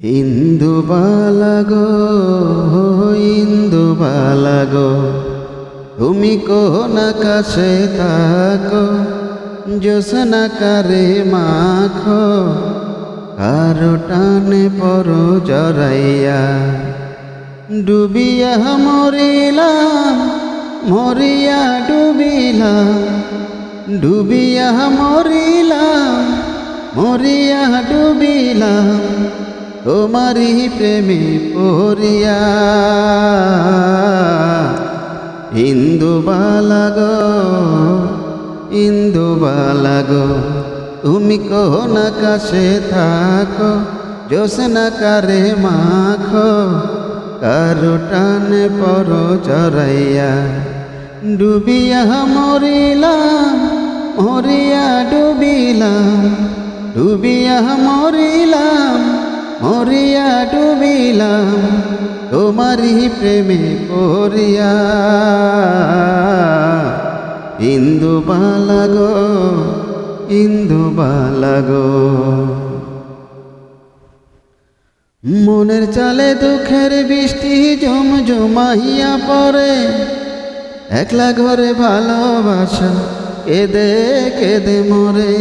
ইন্দু বালাগো ইন্দু বালাগো, তুমি কোন আকাশে তাকো জোসনা কারে মাখো, কারও টানে পর জরাইয়া। ডুবিয়া মরিলাম, মরিয়া ডুবিলাম, ডুবিয়া মরিলাম, মরিয়া ডুবিলাম। তোমারি প্রেমে পড়িয়া ইন্দু বালাগো ইন্দু বালাগো তুমি কোন আকাশে থাকো জোসনা কারে মাখো, কারও টানে পর চড়াইয়া ডুবিয়া মরিলাম, মরিয়া ডুবিলাম, ডুবিয়া মরিলাম। মরিয়া ডুবিলাম তোমারি প্রেমে পড়িয়া। ইন্দু বালাগো ইন্দু বালাগো মনের চালে দুঃখের বৃষ্টি জম জমাইয়া পড়ে, একলা ঘরে ভালোবাসা কেঁদে কেঁদে মরে।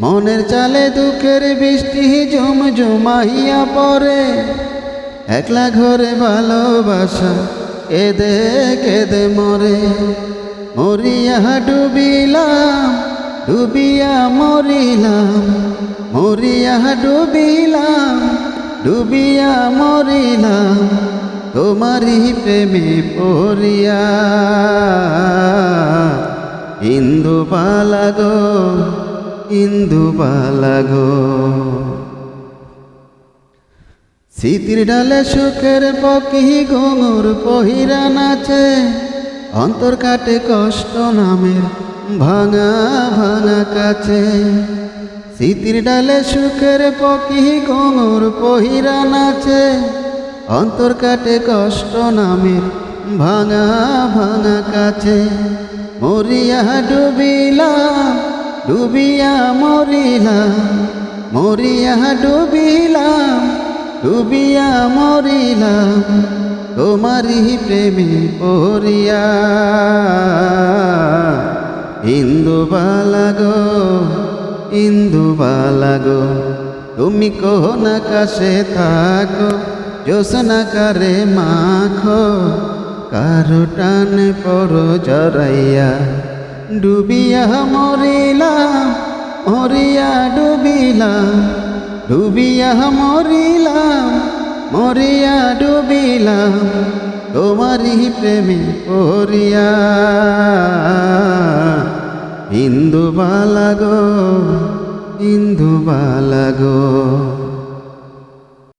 মনের চালে দুঃখের বৃষ্টি জম জমাইয়া পড়ে। একলা ঘরে ভালোবাসা, কেঁদে কেঁদে মরে। মরিয়া ডুবিলাম, ডুবিয়া মরিলাম। মরিয়া ডুবিলাম, ডুবিয়া মরিলাম। তোমারি প্রেমে পড়িয়া ইন্দু পালাগো ইন্দু পালাগো স্মৃতির ডালে সুখের পকি ঘুঙুর পহিরা নাচে, অন্তর কাটে কষ্ট নামের ভাঙা ভাঙা কাছে। স্মৃতির ডালে সুখের পকি ঘুঙুর পহিরা নাচে, অন্তর কাটে কষ্ট নামের ভাঙা ভাঙা কাছে। মরিয়া ডুবিলাম ডুবিয়া মরিলাম, মরিয়া ডুবিলাম, ডুবিয়া মরিলাম তোমারি প্রেমে পড়িয়া। ইন্দু বালাগো ইন্দু বালাগো তুমি কোন আকাশে থাকো জোসনা কারে মাখো, কারও টানে পড়ো জরাইয়া ডুবিয়া মরিলাম মরিয়া ডুবিলাম ডুবিয়া মরিলাম মরিয়া ডুবিলাম তোমারি প্রেমে পড়িয়া। ইন্দু বালাগো ইন্দু বালাগো